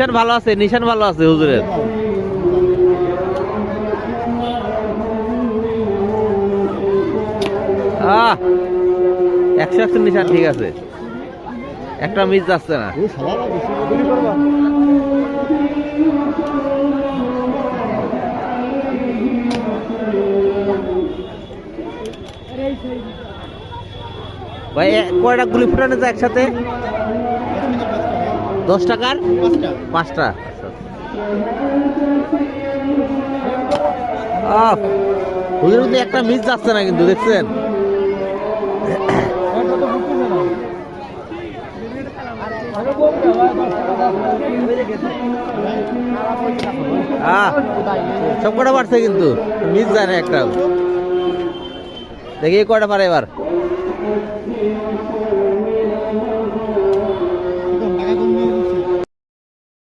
নিশান ভালো আছে নিশান ভালো আছে হুজুরের। আহ একশো একশো নিশান ঠিক আছে। একটা মিস যাচ্ছে না। ভাই কয়টা গুলি ফুটানো যায় একসাথে? দশ টাকার? পাঁচটা। হুজুর কিন্তু একটা মিস যাচ্ছে না কিন্তু দেখছেন? সব কটা পারছে কিন্তু মিস যায় না একটাও দেখি কটা পারে এবার।